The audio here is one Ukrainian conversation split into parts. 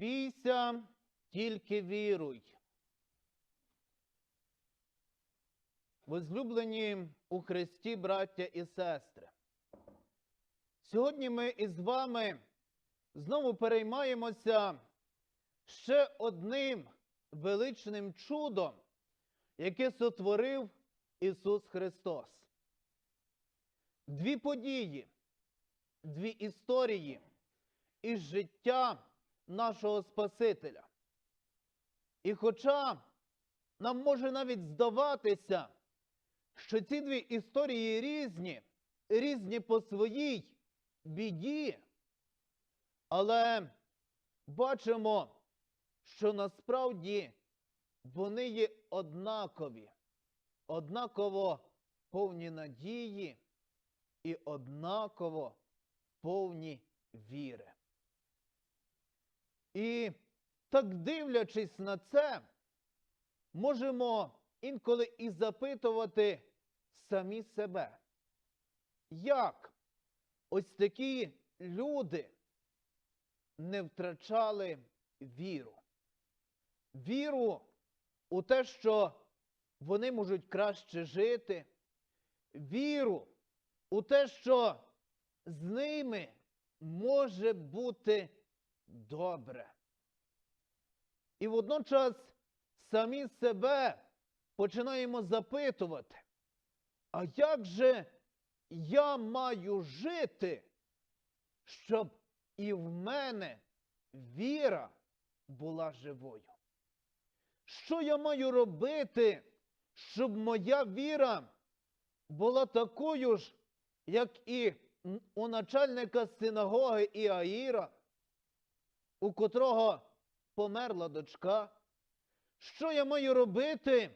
Бійся, тільки віруй. Возлюблені у Христі, браття і сестри. Сьогодні ми із вами знову переймаємося ще одним величним чудом, яке сотворив Ісус Христос. Дві події, дві історії із життя нашого Спасителя. І хоча нам може навіть здаватися, що ці дві історії різні, різні по своїй біді, але бачимо, що насправді вони є однакові, однаково повні надії і однаково повні віри. І так дивлячись на це, можемо інколи і запитувати самі себе, як ось такі люди не втрачали віру. Віру у те, що вони можуть краще жити, віру у те, що з ними може бути добре. І водночас самі себе починаємо запитувати, а як же я маю жити, щоб і в мене віра була живою? Що я маю робити, щоб моя віра була такою ж, як і у начальника синагоги Іаїра, у котрого померла дочка? Що я маю робити,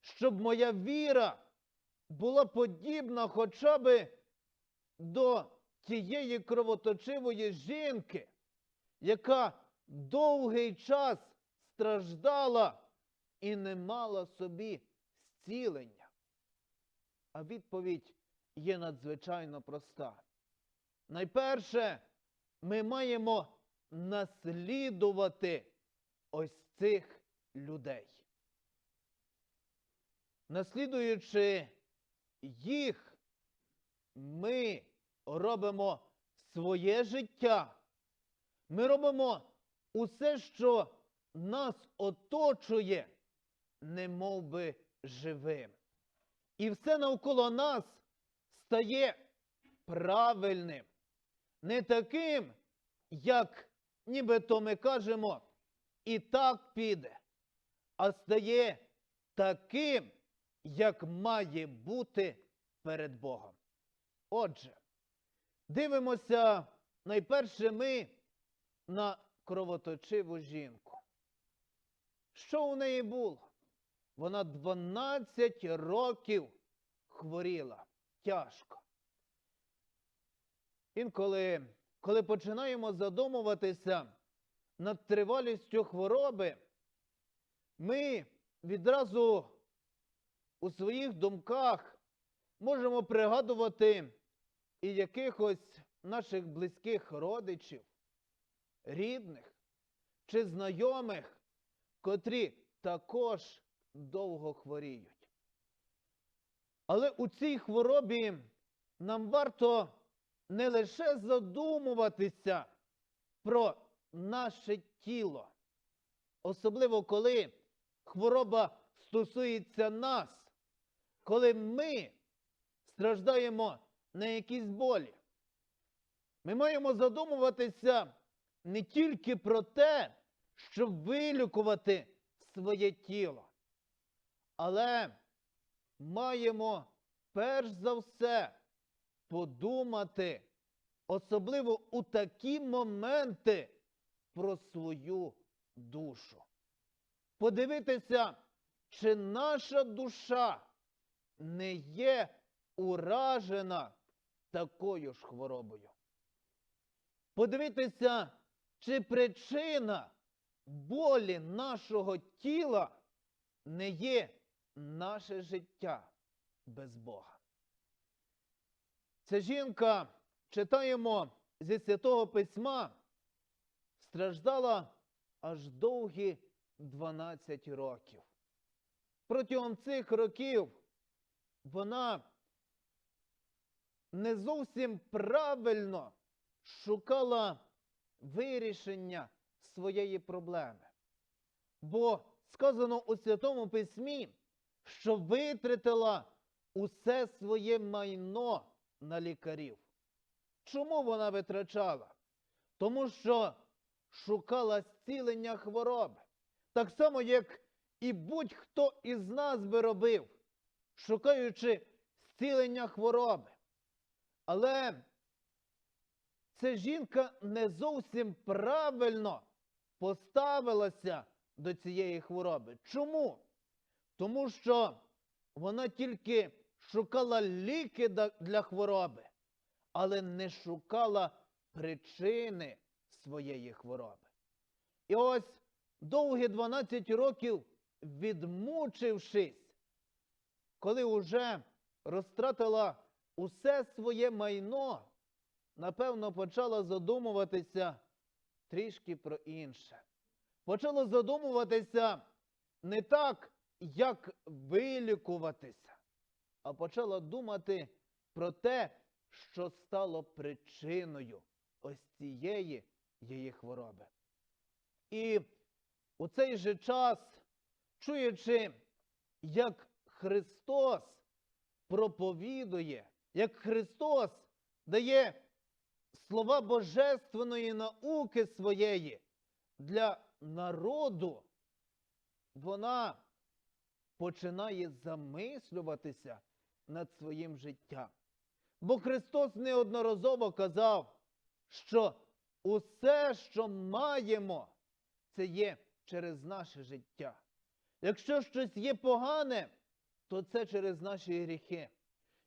щоб моя віра була подібна хоча б до тієї кровоточивої жінки, яка довгий час страждала і не мала собі зцілення? А відповідь є надзвичайно проста. Найперше, ми маємо наслідувати ось цих людей. Наслідуючи їх, ми робимо своє життя. Ми робимо усе, що нас оточує, не мов би живим. І все навколо нас стає правильним, не таким, як нібито ми кажемо, і так піде, а стає таким, як має бути перед Богом. Отже, дивимося найперше ми на кровоточиву жінку. Що у неї було? Вона 12 років хворіла тяжко. Інколи, коли починаємо задумуватися над тривалістю хвороби, ми відразу у своїх думках можемо пригадувати і якихось наших близьких родичів, рідних чи знайомих, котрі також довго хворіють. Але у цій хворобі нам варто не лише задумуватися про наше тіло, особливо коли хвороба стосується нас, коли ми страждаємо на якісь болі. Ми маємо задумуватися не тільки про те, щоб вилікувати своє тіло, але маємо перш за все подумати, особливо у такі моменти про свою душу. Подивитися, чи наша душа не є уражена такою ж хворобою. Подивитися, чи причина болі нашого тіла не є наше життя без Бога. Ця жінка, читаємо зі Святого Письма, страждала аж довгі 12 років. Протягом цих років вона не зовсім правильно шукала вирішення своєї проблеми. Бо сказано у Святому Письмі, що витратила усе своє майно на лікарів. Чому вона витрачала? Тому що шукала зцілення хвороби. Так само, як і будь-хто із нас би робив, шукаючи зцілення хвороби. Але ця жінка не зовсім правильно поставилася до цієї хвороби. Чому? Тому що вона тільки шукала ліки для хвороби, але не шукала причини своєї хвороби. І ось довгі 12 років, відмучившись, коли вже розтратила усе своє майно, напевно, почала задумуватися трішки про інше. Почала задумуватися не так, як вилікуватися, а почала думати про те, що стало причиною ось цієї її хвороби. І у цей же час, чуючи, як Христос проповідує, як Христос дає слова божественної науки своєї для народу, вона починає замислюватися над своїм життям. Бо Христос неодноразово казав, що усе, що маємо, це є через наше життя. Якщо щось є погане, то це через наші гріхи.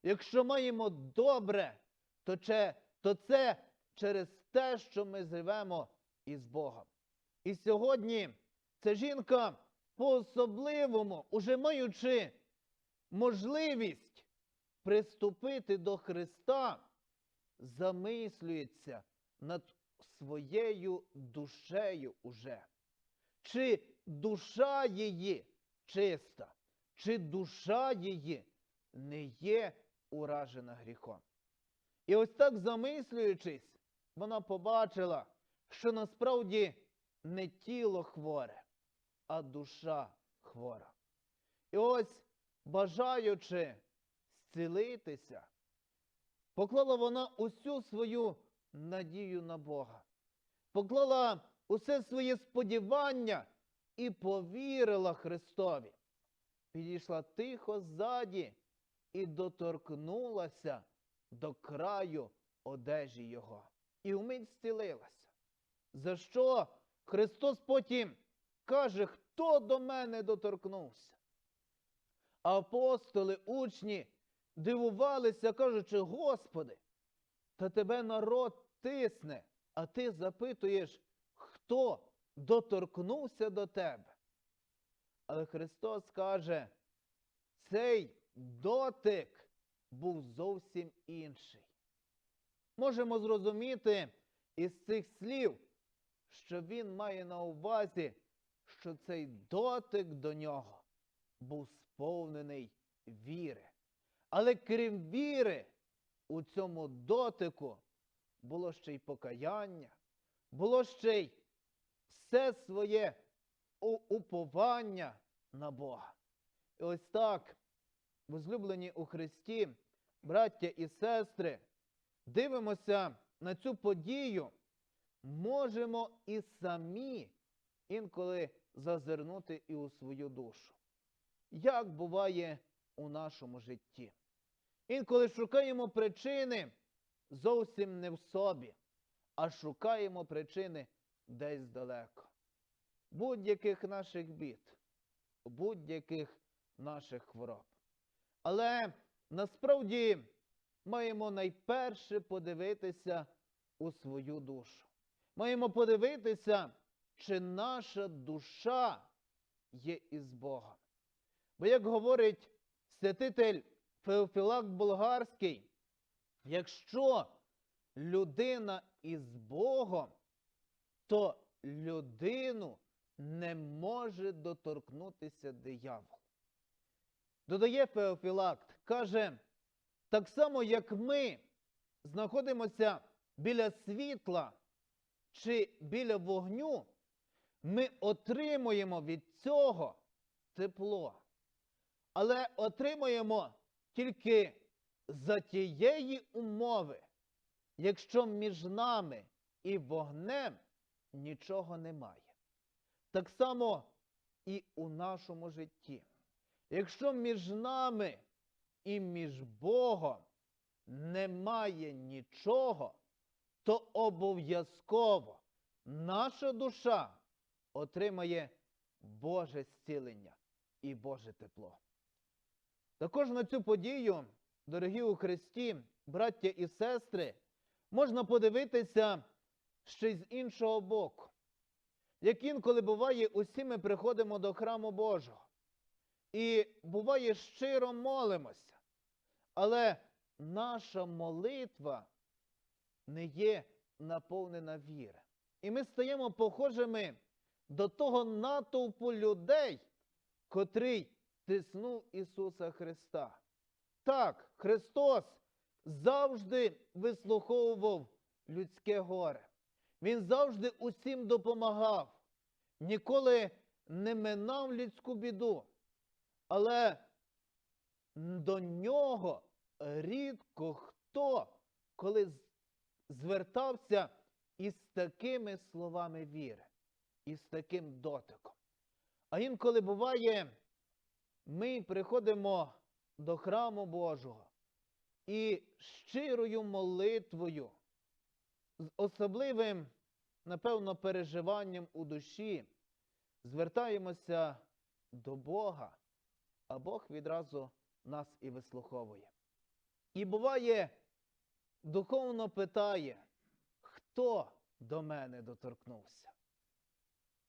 Якщо маємо добре, то, че, то це через те, що ми живемо із Богом. І сьогодні ця жінка по-особливому, уже маючи можливість приступити до Христа, замислюється над своєю душею уже. Чи душа її чиста, чи душа її не є уражена гріхом. І ось так замислюючись, вона побачила, що насправді не тіло хворе, а душа хвора. І ось, бажаючи зцілитися, поклала вона усю свою надію на Бога, поклала усе своє сподівання і повірила Христові. Підійшла тихо ззаді і доторкнулася до краю одежі Його. І вмить зцілилася. За що Христос потім каже, хто до мене доторкнувся? Апостоли, учні дивувалися, кажучи, Господи, та тебе народ тисне, а ти запитуєш, хто доторкнувся до тебе. Але Христос каже, цей дотик був зовсім інший. Можемо зрозуміти із цих слів, що він має на увазі, що цей дотик до нього був сповнений віри. Але крім віри, у цьому дотику було ще й покаяння, було ще й все своє уповання на Бога. І ось так, возлюблені у Христі, браття і сестри, дивимося на цю подію, можемо і самі інколи зазирнути і у свою душу. Як буває у нашому житті? Інколи шукаємо причини зовсім не в собі, а шукаємо причини десь далеко. Будь-яких наших бід, будь-яких наших хвороб. Але насправді маємо найперше подивитися у свою душу. Маємо подивитися, чи наша душа є із Богом. Бо, як говорить святитель Феофілак Болгарський, якщо людина із Богом, то людину не може доторкнутися диявол. Додає Феофілакт, каже, так само, як ми знаходимося біля світла чи біля вогню, ми отримуємо від цього тепло. Але отримуємо тільки за тієї умови, якщо між нами і вогнем нічого немає. Так само і у нашому житті. Якщо між нами і між Богом немає нічого, то обов'язково наша душа отримає Боже зцілення і Боже тепло. Також на цю подію, дорогі у Христі, браття і сестри, можна подивитися ще й з іншого боку. Як інколи буває, усі ми приходимо до храму Божого. І буває, щиро молимося. Але наша молитва не є наповнена віри. І ми стаємо похожими до того натовпу людей, котрий тиснув Ісуса Христа. Так, Христос завжди вислуховував людське горе. Він завжди усім допомагав, ніколи не минав людську біду. Але до нього рідко хто коли звертався із такими словами віри, із таким дотиком. А інколи буває, ми приходимо до храму Божого і щирою молитвою, з особливим, напевно, переживанням у душі звертаємося до Бога, а Бог відразу нас і вислуховує. І буває, духовно питає, хто до мене доторкнувся?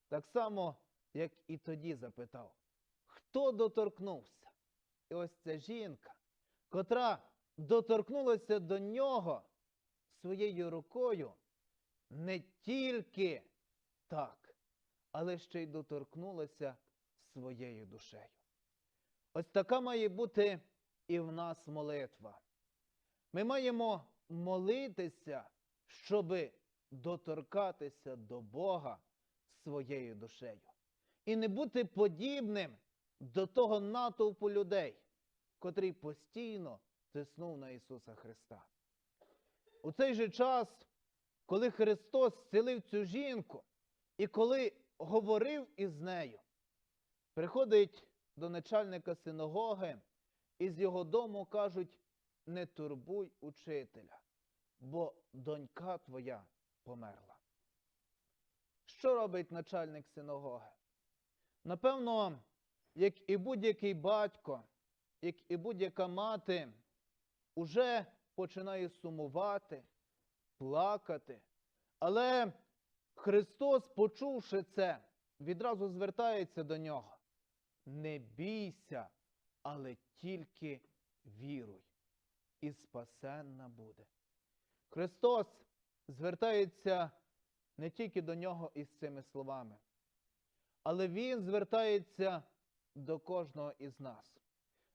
Так само, як і тоді запитав, хто доторкнувся? І ось ця жінка, котра доторкнулася до нього своєю рукою, не тільки так, але ще й доторкнулася своєю душею. Ось така має бути і в нас молитва. Ми маємо молитися, щоби доторкатися до Бога своєю душею. І не бути подібним до того натовпу людей, котрий постійно тиснув на Ісуса Христа. У цей же час, коли Христос зцілив цю жінку, і коли говорив із нею, приходить до начальника синагоги, і з його дому кажуть: не турбуй учителя, бо донька твоя померла. Що робить начальник синагоги? Напевно, як і будь-який батько, як і будь-яка мати, уже починає сумувати, плакати. Але Христос, почувши це, відразу звертається до нього. Не бійся, але тільки віруй, і спасенна буде. Христос звертається не тільки до нього із цими словами, але Він звертається до кожного із нас.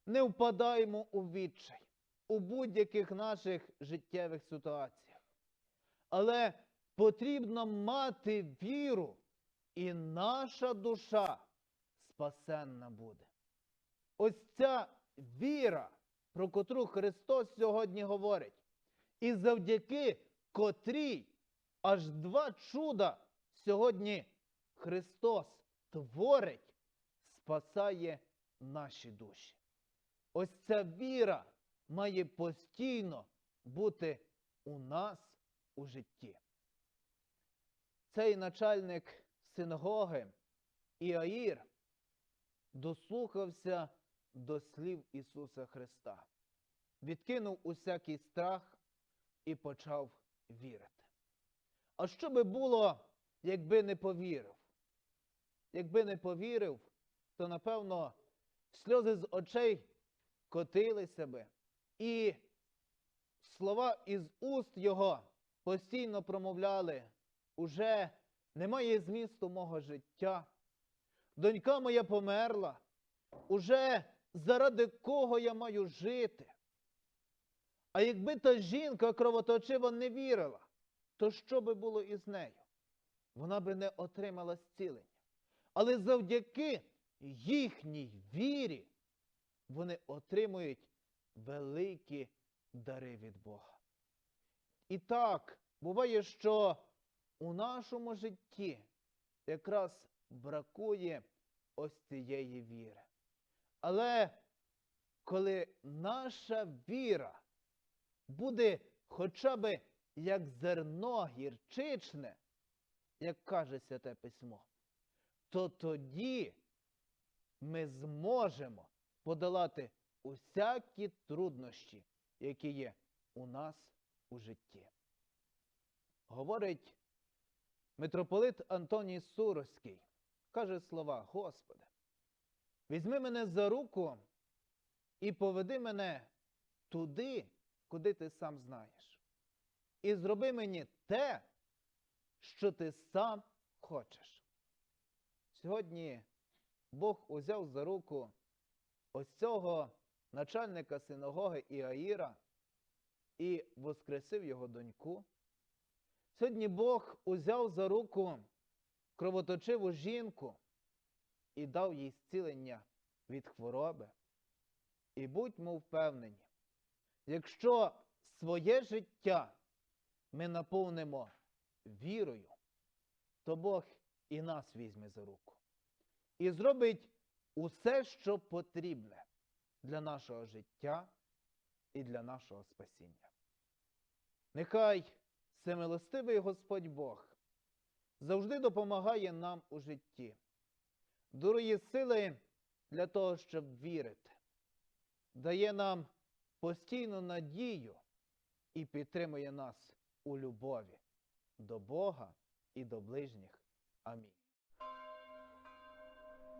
Не впадаємо у відчай у будь-яких наших життєвих ситуаціях. Але потрібно мати віру, і наша душа спасенна буде. Ось ця віра, про котру Христос сьогодні говорить, і завдяки котрій аж два чуда сьогодні Христос творить, спасає наші душі. Ось ця віра має постійно бути у нас у житті. Цей начальник синагоги Іаїр дослухався до слів Ісуса Христа, відкинув усякий страх і почав вірити. А що би було, якби не повірив? Якби не повірив, то напевно сльози з очей котилися би, і слова із уст його постійно промовляли уже немає змісту мого життя, донька моя померла. Уже заради кого я маю жити? А якби та жінка кровоточива не вірила, то що би було із нею? Вона би не отримала зцілення. Але завдяки їхній вірі вони отримують великі дари від Бога. І так, буває, що у нашому житті якраз бракує ось цієї віри. Але коли наша віра буде хоча б як зерно гірчичне, як каже Святе Письмо, то тоді ми зможемо подолати усякі труднощі, які є у нас у житті. Говорить митрополит Антоній Суровський, каже слова, Господи, візьми мене за руку і поведи мене туди, куди ти сам знаєш. І зроби мені те, що ти сам хочеш. Сьогодні Бог узяв за руку ось цього начальника синагоги Іаїра і воскресив його доньку. Сьогодні Бог узяв за руку кровоточиву жінку і дав їй зцілення від хвороби. І будьмо впевнені, якщо своє життя ми наповнимо вірою, то Бог і нас візьме за руку і зробить усе, що потрібне для нашого життя і для нашого спасіння. Нехай всемилостивий Господь Бог завжди допомагає нам у житті, дарує сили для того, щоб вірити, дає нам постійну надію і підтримує нас у любові до Бога і до ближніх. Амінь.